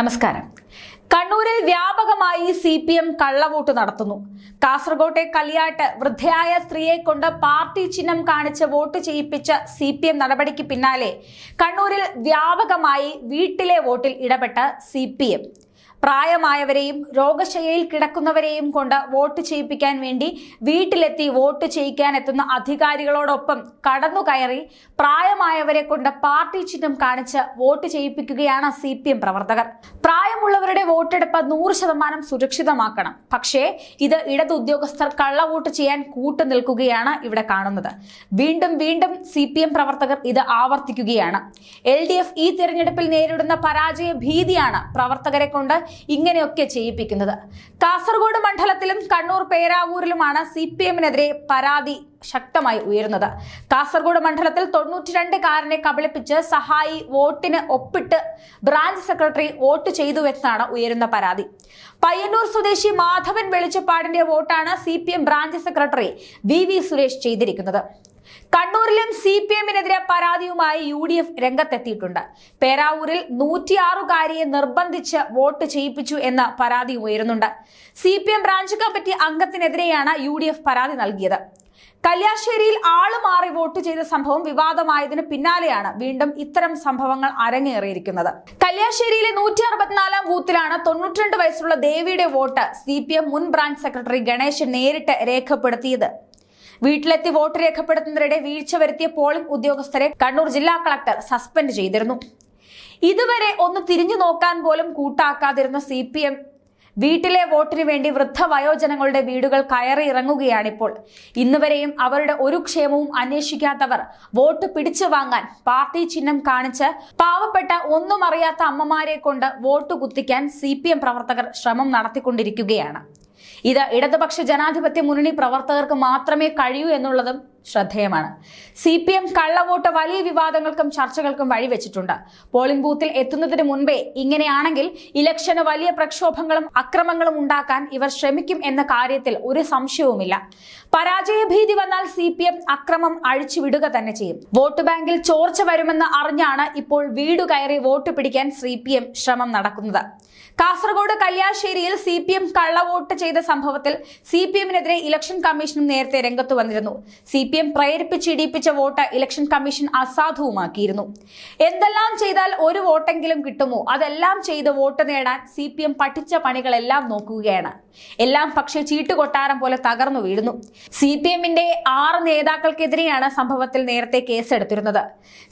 നമസ്കാരം. കണ്ണൂരിൽ വ്യാപകമായി സി പി എം കള്ളവോട്ട് നടത്തുന്നു. കാസർഗോട്ടെ കളിയാട്ട് വൃദ്ധയായ സ്ത്രീയെ കൊണ്ട് പാർട്ടി ചിഹ്നം കാണിച്ച് വോട്ട് ചെയ്യിപ്പിച്ച സി പി എം നടപടിക്ക് പിന്നാലെ കണ്ണൂരിൽ വ്യാപകമായി വീട്ടിലെ വോട്ടിൽ ഇടപെട്ട സി പി എം പ്രായമായവരെയും രോഗശയ്യയിൽ കിടക്കുന്നവരെയും കൊണ്ട് വോട്ട് ചെയ്യിപ്പിക്കാൻ വേണ്ടി വീട്ടിലെത്തി വോട്ട് ചെയ്യിക്കാൻ എത്തുന്ന അധികാരികളോടൊപ്പം കടന്നു കയറി പ്രായമായവരെ കൊണ്ട് പാർട്ടി ചിഹ്നം കാണിച്ച് വോട്ട് ചെയ്യിപ്പിക്കുകയാണ് സി പ്രവർത്തകർ. പ്രായമുള്ളവരുടെ വോട്ടെടുപ്പ് നൂറ് ശതമാനം സുരക്ഷിതമാക്കണം. പക്ഷേ ഇത് ഇടത് ഉദ്യോഗസ്ഥർ കള്ളവോട്ട് ചെയ്യാൻ കൂട്ടു നിൽക്കുകയാണ് ഇവിടെ കാണുന്നത്. വീണ്ടും വീണ്ടും സി പ്രവർത്തകർ ഇത് ആവർത്തിക്കുകയാണ്. എൽ ഈ തിരഞ്ഞെടുപ്പിൽ നേരിടുന്ന പരാജയ ഭീതിയാണ് പ്രവർത്തകരെ കൊണ്ട് ഇങ്ങനെയൊക്കെ ചെയ്യിപ്പിക്കുന്നത്. കാസർഗോഡ് മണ്ഡലത്തിലും കണ്ണൂർ പേരാവൂരിലുമാണ് സി പി എമ്മിനെതിരെ പരാതി ശക്തമായി ഉയരുന്നത്. കാസർഗോഡ് മണ്ഡലത്തിൽ തൊണ്ണൂറ്റിരണ്ട് കാരനെ കബളിപ്പിച്ച് സഹായി വോട്ടിന് ഒപ്പിട്ട് ബ്രാഞ്ച് സെക്രട്ടറി വോട്ട് ചെയ്തു എന്നാണ് ഉയരുന്ന പരാതി. പയ്യന്നൂർ സ്വദേശി മാധവൻ വെളിച്ചപ്പാടിന്റെ വോട്ടാണ് C branch secretary V Suresh ചെയ്തിരിക്കുന്നത്. കണ്ണൂരിലും സി പി എമ്മിനെതിരെ പരാതിയുമായി യു ഡി എഫ് രംഗത്തെത്തിയിട്ടുണ്ട്. പേരാവൂരിൽ നൂറ്റിയാറുകാരിയെ നിർബന്ധിച്ച് വോട്ട് ചെയ്യിപ്പിച്ചു എന്ന പരാതി ഉയരുന്നുണ്ട്. C P M branch committee അംഗത്തിനെതിരെയാണ് U D F പരാതി നൽകിയത്. കല്യാശ്ശേരിയിൽ ആൾ മാറി വോട്ട് ചെയ്ത സംഭവം വിവാദമായതിനു പിന്നാലെയാണ് വീണ്ടും ഇത്തരം സംഭവങ്ങൾ അരങ്ങേറിയിരിക്കുന്നത്. കല്യാശ്ശേരിയിലെ നൂറ്റി അറുപത്തിനാലാം ബൂത്തിലാണ് തൊണ്ണൂറ്റിരണ്ട് വയസ്സുള്ള ദേവിയുടെ വോട്ട് സി മുൻ ബ്രാഞ്ച് സെക്രട്ടറി ഗണേശൻ നേരിട്ട് രേഖപ്പെടുത്തിയത്. വീട്ടിലെത്തി വോട്ട് രേഖപ്പെടുത്തുന്നതിനിടെ വീഴ്ച വരുത്തിയ പോളിംഗ് ഉദ്യോഗസ്ഥരെ കണ്ണൂർ ജില്ലാ കളക്ടർ സസ്പെൻഡ് ചെയ്തിരുന്നു. ഇതുവരെ ഒന്ന് തിരിഞ്ഞു നോക്കാൻ പോലും കൂട്ടാക്കാതിരുന്ന സി പി എം വീട്ടിലെ വോട്ടിനു വേണ്ടി വൃദ്ധ വയോജനങ്ങളുടെ വീടുകൾ കയറി ഇറങ്ങുകയാണിപ്പോൾ. ഇന്നുവരെയും അവരുടെ ഒരു ക്ഷേമവും അന്വേഷിക്കാത്തവർ വോട്ട് പിടിച്ചു വാങ്ങാൻ പാർട്ടി ചിഹ്നം കാണിച്ച് പാവപ്പെട്ട ഒന്നും അറിയാത്ത അമ്മമാരെ കൊണ്ട് വോട്ട് കുത്തിക്കാൻ സി പ്രവർത്തകർ ശ്രമം നടത്തിക്കൊണ്ടിരിക്കുകയാണ്. ഇത് ഇടതുപക്ഷ ജനാധിപത്യ മുന്നണി പ്രവർത്തകർക്ക് മാത്രമേ കഴിയൂ എന്നുള്ളതും ശ്രദ്ധേയമാണ്. സി പി എം കള്ളവോട്ട് വലിയ വിവാദങ്ങൾക്കും ചർച്ചകൾക്കും വഴിവെച്ചിട്ടുണ്ട് പോളിംഗ് ബൂത്തിൽ എത്തുന്നതിന് മുൻപേ ഇങ്ങനെയാണെങ്കിൽ ഇലക്ഷന് വലിയ പ്രക്ഷോഭങ്ങളും അക്രമങ്ങളും ഉണ്ടാക്കാൻ ഇവർ ശ്രമിക്കും എന്ന കാര്യത്തിൽ ഒരു സംശയവുമില്ല. പരാജയഭീതി വന്നാൽ സി പി എം അക്രമം അഴിച്ചുവിടുക തന്നെ ചെയ്യും. വോട്ട് ബാങ്കിൽ ചോർച്ച വരുമെന്ന് അറിഞ്ഞാണ് ഇപ്പോൾ വീട് കയറി വോട്ട് പിടിക്കാൻ സി പി എം ശ്രമം നടക്കുന്നത്. കാസർഗോഡ് കല്യാശ്ശേരിയിൽ സി പി എം കള്ളവോട്ട് ചെയ്ത സംഭവത്തിൽ സി പി എമ്മിനെതിരെ ഇലക്ഷൻ കമ്മീഷനും നേരത്തെ രംഗത്ത് വന്നിരുന്നു. സി പി എം പ്രേരിപ്പിച്ച് ഇടിപ്പിച്ച വോട്ട് ഇലക്ഷൻ കമ്മീഷൻ അസാധുവുമാക്കിയിരുന്നു. എന്തെല്ലാം ചെയ്താൽ ഒരു വോട്ടെങ്കിലും കിട്ടുമോ? അതെല്ലാം ചെയ്ത് വോട്ട് നേടാൻ സി പി എം പഠിച്ച പണികളെല്ലാം നോക്കുകയാണ്. എല്ലാം പക്ഷേ ചീട്ടുകൊട്ടാരം പോലെ തകർന്നു വീഴുന്നു. സി പി എമ്മിന്റെ ആറ് നേതാക്കൾക്കെതിരെയാണ് സംഭവത്തിൽ നേരത്തെ കേസെടുത്തിരുന്നത്.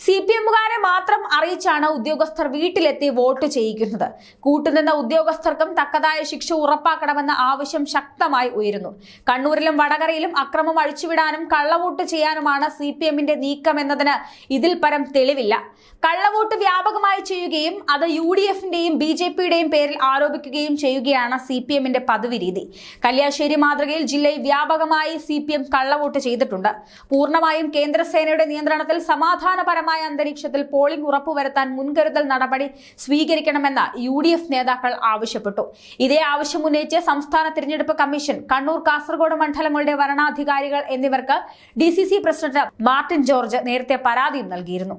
സി പി എമ്മുകാരെ മാത്രം അറിയിച്ചാണ് ഉദ്യോഗസ്ഥർ വീട്ടിലെത്തി വോട്ട് ചെയ്യിക്കുന്നത്. കൂട്ടുനിന്ന ഉദ്യോഗസ്ഥർക്കും തക്കതായ ശിക്ഷ ഉറപ്പാക്കണമെന്ന ആവശ്യം ശക്തമായി ഉയരുന്നു. കണ്ണൂരിലും വടകരയിലും അക്രമം അഴിച്ചുവിടാനും കള്ളവോട്ട് ചെയ്യാനുമാണ് സി പി എമ്മിന്റെ നീക്കം എന്നതിന് ഇതിൽ പരം തെളിവില്ല. കള്ളവോട്ട് വ്യാപകമായി ചെയ്യുകയും അത് യു ഡി എഫിന്റെയും ബി ജെ പിയുടെയും പേരിൽ ആരോപിക്കുകയും ചെയ്യുകയാണ് സി പി എമ്മിന്റെ പതിവ് രീതി കല്യാശ്ശേരി മാതൃകയിൽ ജില്ലയിൽ വ്യാപകമായി സി പി എം കള്ളവോട്ട് ചെയ്തിട്ടുണ്ട്. പൂർണമായും കേന്ദ്രസേനയുടെ നിയന്ത്രണത്തിൽ സമാധാനപരമായ അന്തരീക്ഷത്തിൽ പോളിംഗ് ഉറപ്പുവരുത്താൻ മുൻകരുതൽ നടപടി സ്വീകരിക്കണമെന്ന് യു നേതാക്കൾ ആവശ്യപ്പെട്ടു. ഇതേ ആവശ്യം ഉന്നയിച്ച് സംസ്ഥാന തിരഞ്ഞെടുപ്പ് കമ്മീഷൻ കണ്ണൂർ കാസർഗോഡ് മണ്ഡലങ്ങളുടെ വരണാധികാരികൾ എന്നിവർക്ക് ഡി പ്രസിഡന്റ് മാർട്ടിൻ ജോർജ് നേരത്തെ പരാതിയും നൽകിയിരുന്നു.